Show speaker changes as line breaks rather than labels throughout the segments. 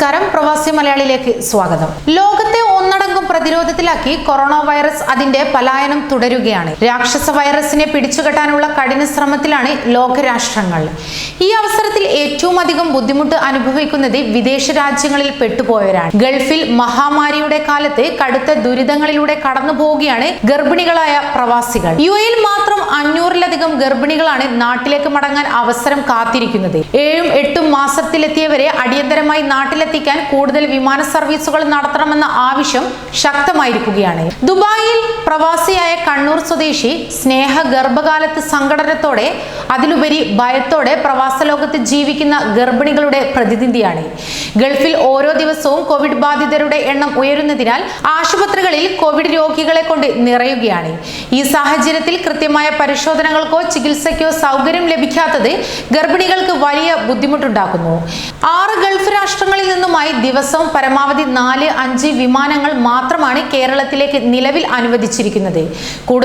നമസ്കാരം. പ്രവാസി മലയാളിയിലേക്ക് സ്വാഗതം. ലോകത്തെ ഒന്നടങ്കം പ്രതിരോധത്തിലാക്കി കൊറോണ വൈറസ് അതിന്റെ പലായനം തുടരുകയാണ്. രാക്ഷസ വൈറസിനെ പിടിച്ചുകെട്ടാനുള്ള കഠിന ശ്രമത്തിലാണ് ലോകരാഷ്ട്രങ്ങൾ. ഈ അവസരത്തിൽ ഏറ്റവും അധികം ബുദ്ധിമുട്ട് അനുഭവിക്കുന്നത് വിദേശ രാജ്യങ്ങളിൽ പെട്ടുപോയവരാണ്. ഗൾഫിൽ മഹാമാരിയുടെ കാലത്ത് കടുത്ത ദുരിതങ്ങളിലൂടെ കടന്നു പോവുകയാണ് ഗർഭിണികളായ പ്രവാസികൾ. യു എയിൽ മാത്രം അഞ്ഞൂറിലധികം ഗർഭിണികളാണ് നാട്ടിലേക്ക് മടങ്ങാൻ അവസരം കാത്തിരിക്കുന്നത്. ഏഴും എട്ടും മാസത്തിലെത്തിയവരെ അടിയന്തരമായി നാട്ടിലെത്തിക്കാൻ കൂടുതൽ വിമാന സർവീസുകൾ നടത്തണമെന്ന ആവശ്യം ശക്തമായിരിക്കുകയാണ്. ദുബായിൽ പ്രവാസിയായ കണ്ണൂർ സ്വദേശി സ്നേഹ ഗർഭകാലത്ത് സങ്കടനത്തോടെ അതിലുപരി ഭയത്തോടെ പ്രവാസ ലോകത്ത് ജീവിക്കുന്ന ഗർഭിണികളുടെ പ്രതിനിധിയാണ്. ഗൾഫിൽ ഓരോ ദിവസവും കോവിഡ് ബാധിതരുടെ എണ്ണം ഉയരുന്നതിനാൽ ആശുപത്രികളിൽ കോവിഡ് രോഗികളെ കൊണ്ട് നിറയുകയാണ്. ഈ സാഹചര്യത്തിൽ കൃത്യമായ പരിശോധനകൾക്കോ ചികിത്സയ്ക്കോ സൗകര്യം ലഭിക്കാത്തത് ഗർഭിണികൾക്ക് വലിയ ബുദ്ധിമുട്ടുണ്ടാക്കുന്നു. ആറ് ഗൾഫ് രാഷ്ട്രങ്ങളിൽ നിന്നുമായി ദിവസവും പരമാവധി നാല് അഞ്ച് വിമാനങ്ങൾ മാത്രമാണ് കേരളത്തിലേക്ക് നിലവിൽ അനുവദിച്ചിരിക്കുന്നത്.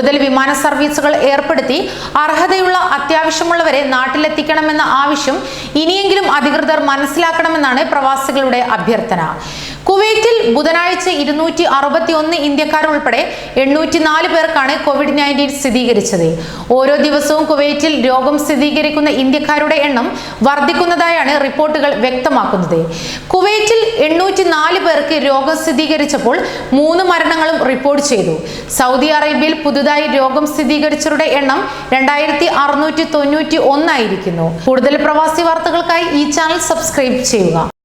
കൂടുതൽ വിമാന സർവീസുകൾ ഏർപ്പെടുത്തി അർഹതയുള്ള അത്യാവശ്യമുള്ളവരെ നാട്ടിലെത്തിക്കണമെന്ന ആവശ്യം ഇനിയെങ്കിലും അധികൃതർ മനസ്സിലാക്കണമെന്നാണ് പ്രവാസികളുടെ അഭ്യർത്ഥന. കുവൈറ്റിൽ ബുധനാഴ്ച ഇരുന്നൂറ്റി അറുപത്തി ഒന്ന് ഇന്ത്യക്കാർ ഉൾപ്പെടെ എണ്ണൂറ്റി നാല് പേർക്കാണ് കോവിഡ് നയന്റീൻ സ്ഥിരീകരിച്ചത്. ഓരോ ദിവസവും കുവൈറ്റിൽ രോഗം സ്ഥിരീകരിക്കുന്ന ഇന്ത്യക്കാരുടെ എണ്ണം വർദ്ധിക്കുന്നതായാണ് റിപ്പോർട്ടുകൾ വ്യക്തമാക്കുന്നത്. കുവൈറ്റിൽ എണ്ണൂറ്റി നാല് പേർക്ക് രോഗം സ്ഥിരീകരിച്ചപ്പോൾ മൂന്ന് മരണങ്ങളും റിപ്പോർട്ട് ചെയ്തു. സൗദി അറേബ്യയിൽ പുതുതായി രോഗം സ്ഥിരീകരിച്ചവരുടെ എണ്ണം രണ്ടായിരത്തി അറുന്നൂറ്റി തൊണ്ണൂറ്റി ഒന്നായിരിക്കുന്നു കൂടുതൽ പ്രവാസി വാർത്തകൾക്കായി ഈ ചാനൽ സബ്സ്ക്രൈബ് ചെയ്യുക.